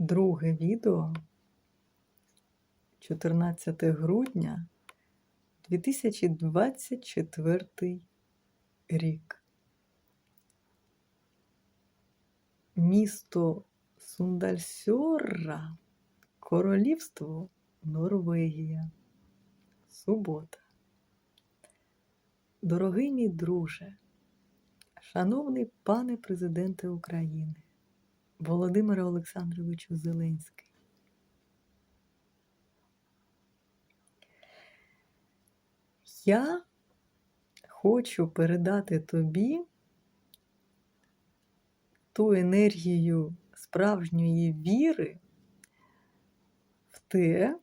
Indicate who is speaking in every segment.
Speaker 1: друге відео 14 грудня 2024 рік. Місто Сундальсьорра, Королівство Норвегія. Субота. Дорогий мій друже, шановний пане президенте України, Володимире Олександровичу Зеленський. Я хочу передати тобі ту енергію справжньої віри в те,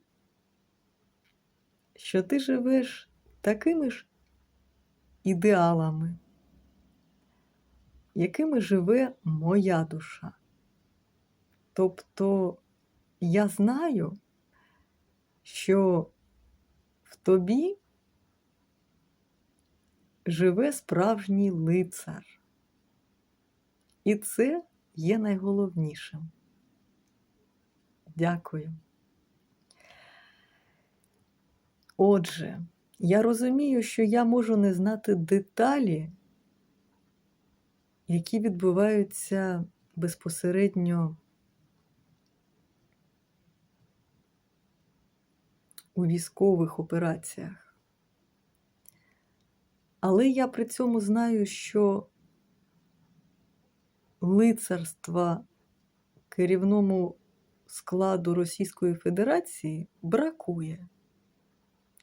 Speaker 1: що ти живеш такими ж ідеалами, якими живе моя душа. Тобто я знаю, що в тобі живе справжній лицар. І це є найголовнішим. Дякую. Отже, я розумію, що я можу не знати деталі, які відбуваються безпосередньо у військових операціях. Але я при цьому знаю, що лицарства керівному складу Російської Федерації бракує.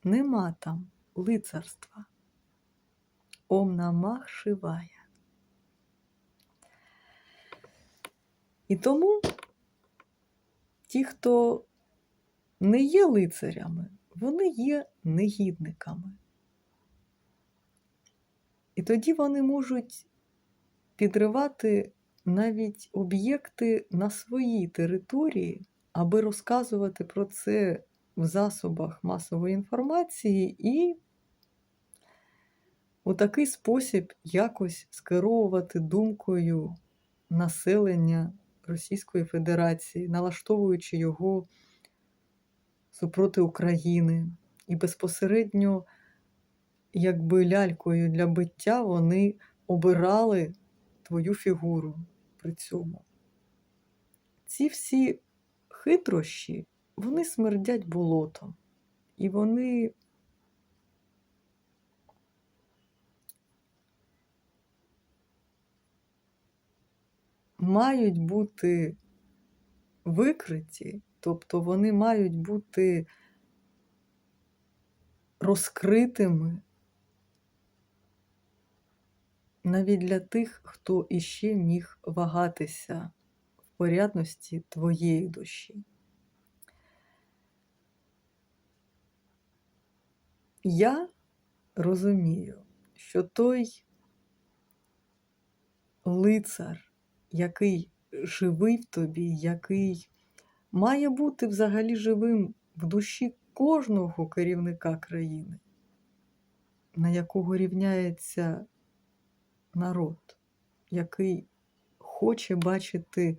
Speaker 1: Нема там лицарства. Ом намах шиває. І тому ті, хто не є лицарями, вони є негідниками. І тоді вони можуть підривати навіть об'єкти на своїй території, аби розказувати про це в засобах масової інформації і у такий спосіб якось скеровувати думкою населення Російської Федерації, налаштовуючи його супроти України. І безпосередньо, якби лялькою для биття, вони обирали твою фігуру при цьому. Ці всі хитрощі, вони смердять болотом. І вони мають бути викриті, тобто вони мають бути розкритими навіть для тих, хто іще міг вагатися в порядності твоєї душі. Я розумію, що той лицар, який живий в тобі, який має бути взагалі живим в душі кожного керівника країни, на якого рівняється народ, який хоче бачити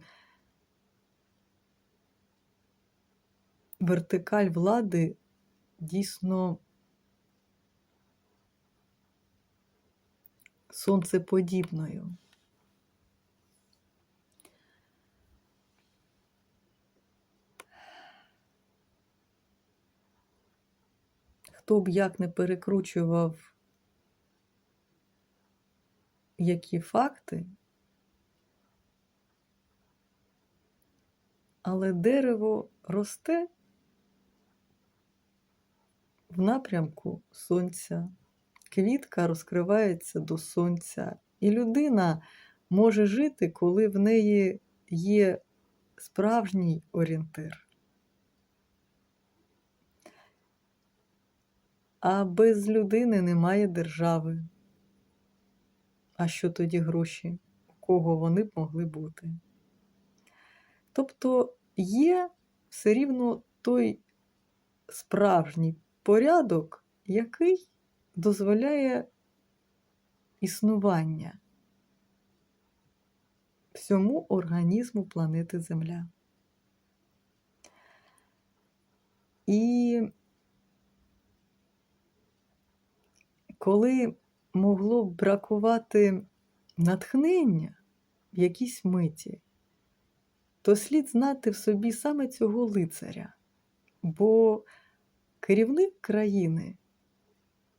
Speaker 1: вертикаль влади дійсно сонцеподібною. Хто б як не перекручував які факти, але дерево росте в напрямку сонця, квітка розкривається до сонця, і людина може жити, коли в неї є справжній орієнтир. А без людини немає держави. А що тоді гроші? У кого вони б могли бути? Тобто є все рівно той справжній порядок, який дозволяє існування всьому організму планети Земля. І коли могло б бракувати натхнення в якійсь миті, то слід знати в собі саме цього лицаря, бо керівник країни,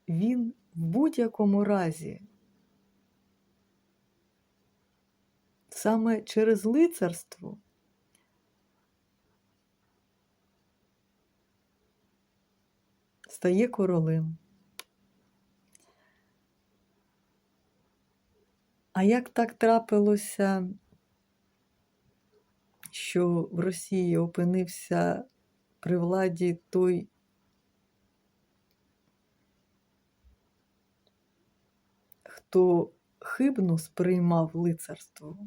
Speaker 1: він в будь-якому разі саме через лицарство стає королем. А як так трапилося, що в Росії опинився при владі той хто хибно сприймав лицарство?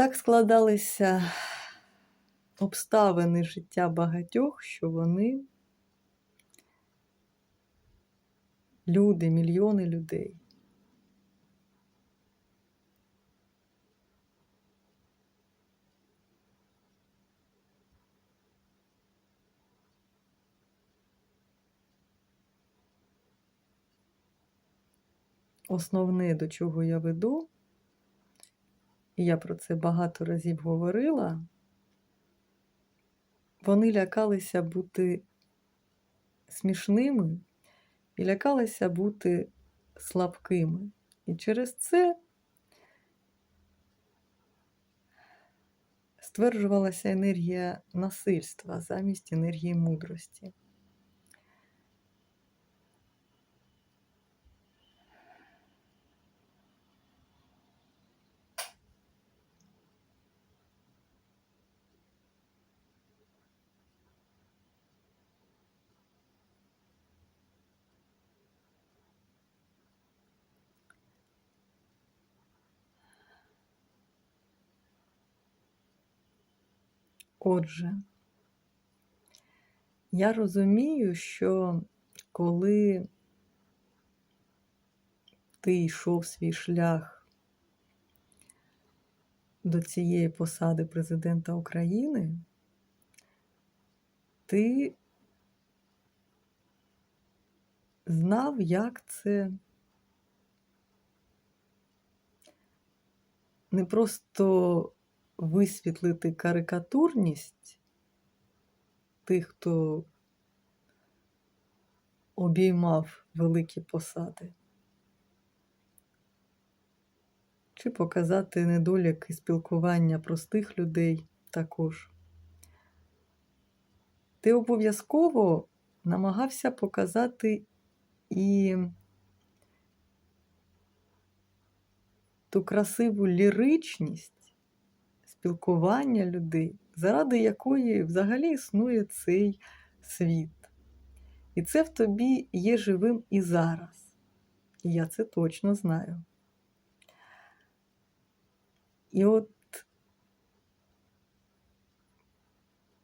Speaker 1: Так складалися обставини життя багатьох, що вони, люди, мільйони людей, основне, до чого я веду, і я про це багато разів говорила, вони лякалися бути смішними і лякалися бути слабкими. І через це стверджувалася енергія насильства замість енергії мудрості. Отже, я розумію, що коли ти йшов свій шлях до цієї посади президента України, ти знав, як це не просто висвітлити карикатурність тих, хто обіймав великі посади, чи показати недоліки спілкування простих людей також. Ти обов'язково намагався показати і ту красиву ліричність спілкування людей, заради якої взагалі існує цей світ. І це в тобі є живим і зараз. І я це точно знаю. І от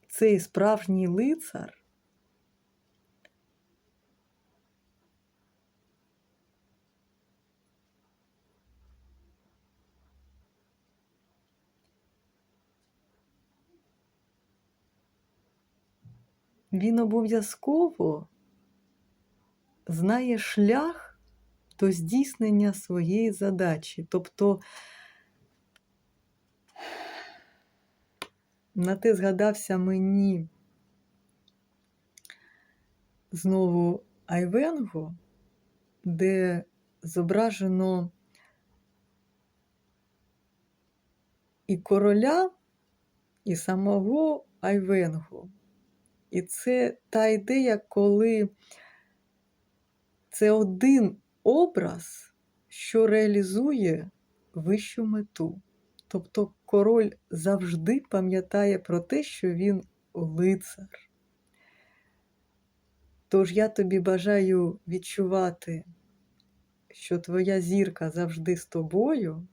Speaker 1: цей справжній лицар. Він обов'язково знає шлях до здійснення своєї задачі. Тобто на те згадався мені знову Айвенго, де зображено і короля, і самого Айвенго. І це та ідея, коли це один образ, що реалізує вищу мету. Тобто король завжди пам'ятає про те, що він лицар. Тож я тобі бажаю відчувати, що твоя зірка завжди з тобою,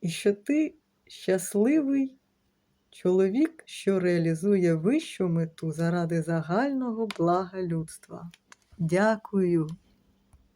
Speaker 1: і що ти щасливий чоловік, що реалізує вищу мету заради загального блага людства. Дякую.